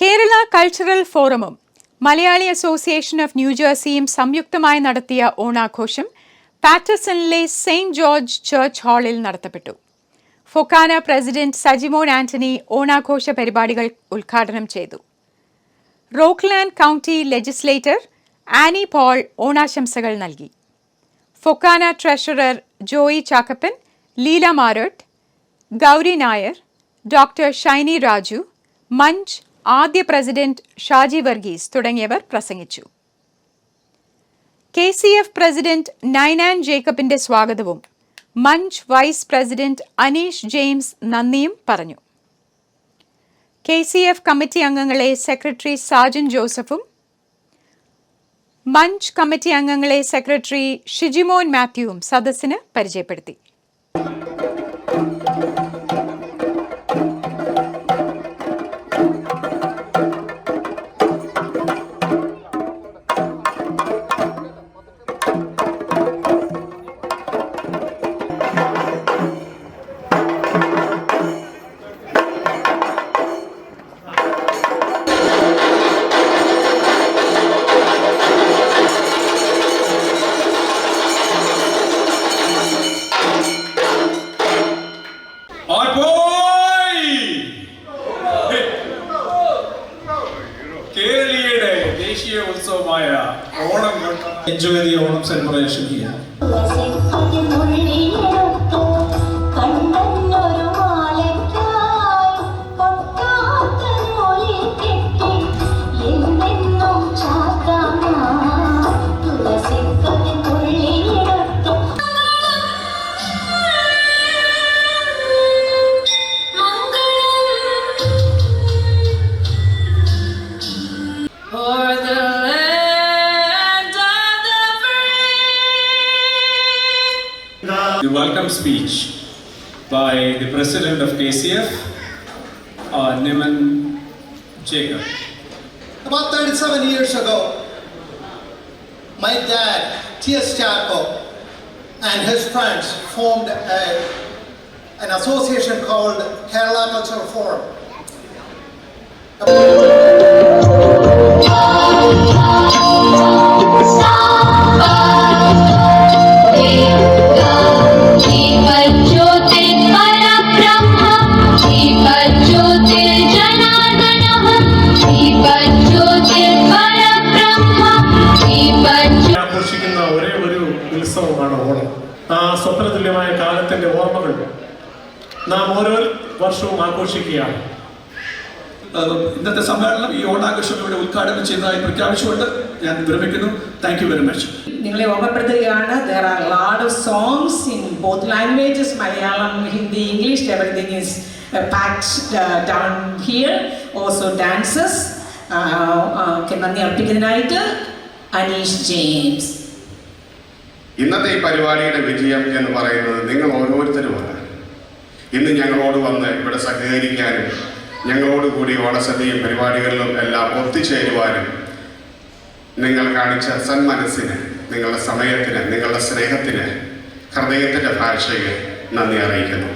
Kerala cultural ഫോറമും Malayali association of ന്യൂജേഴ്സിയും സംയുക്തമായി നടത്തിയ ഓണാഘോഷം പാറ്റർസണിലെ സെയിന്റ് ജോർജ് ചർച്ച് ഹാളിൽ നടത്തപ്പെട്ടു. ഫൊക്കാന പ്രസിഡന്റ് സജിമോൻ ആന്റണി ഓണാഘോഷ പരിപാടികൾ ഉദ്ഘാടനം ചെയ്തു. Rockland county legislator Aney Paul ഓണാശംസകൾ നൽകി. FOKANA treasurer Joy Chackappan Leela Marott Gauri Nair doctor Shiny Raju MANJ ആദ്യ പ്രസിഡന്റ് ഷാജി വർഗീസ് തുടങ്ങിയവർ പ്രസംഗിച്ചു. K C F president Ninan ജേക്കബിന്റെ സ്വാഗതവും MANJ vice president Aneesh James നന്ദിയും പറഞ്ഞു. കെ സി എഫ് കമ്മിറ്റി അംഗങ്ങളെ secretary Sajan ജോസഫും മഞ്ച് കമ്മിറ്റി അംഗങ്ങളെ സെക്രട്ടറി ഷിജിമോൻ മാത്യുവും സദസ്സിന് പരിചയപ്പെടുത്തി. ദേശീയ ഉത്സവമായ Onam. The Onam celebration here speech by the president of KCF, uh, Niman Jacob. About 37 years ago, my dad, T.S. Charco, and his friends formed a, an association called Kerala Cultural Forum. Onam ആ സ്വപ്നതുല്യമായ കാലത്തിന്റെ ഓർമ്മകൾ നാം ഓരോ വർഷവും ആഘോഷിക്കുകയാണ്. ഇന്നത്തെ സമ്മേളനം ഈ ഓണാഘോഷം ഇവിടെ ഉദ്ഘാടനം ചെയ്തതായി പ്രഖ്യാപിച്ചുകൊണ്ട് ഞാൻ വിരമിക്കുന്നു. താങ്ക് യു വെരി മച്ച് നിങ്ങളെ ഓർമ്മപ്പെടുത്തുകയാണ് there are lot of songs in both languages Malayalam Hindi English everything is packed down here also dances നന്ദി അർപ്പിക്കുന്നതിനായിട്ട് അനീഷ് ജെയിംസ് ഇന്നത്തെ ഈ പരിപാടിയുടെ വിജയം എന്ന് പറയുന്നത് നിങ്ങൾ ഓരോരുത്തരുമാണ് ഇന്ന് ഞങ്ങളോട് വന്ന് ഇവിടെ സഹകരിക്കാനും ഞങ്ങളോട് കൂടി ഓണസദ്യയും പരിപാടികളിലും എല്ലാം ഒത്തുചേരുവാനും നിങ്ങൾ കാണിച്ച സന്മനസ്സിന് നിങ്ങളുടെ സമയത്തിന് നിങ്ങളുടെ സ്നേഹത്തിന് ഹൃദയത്തിന്റെ ഭാഷയ്ക്ക് നന്ദി അറിയിക്കുന്നു.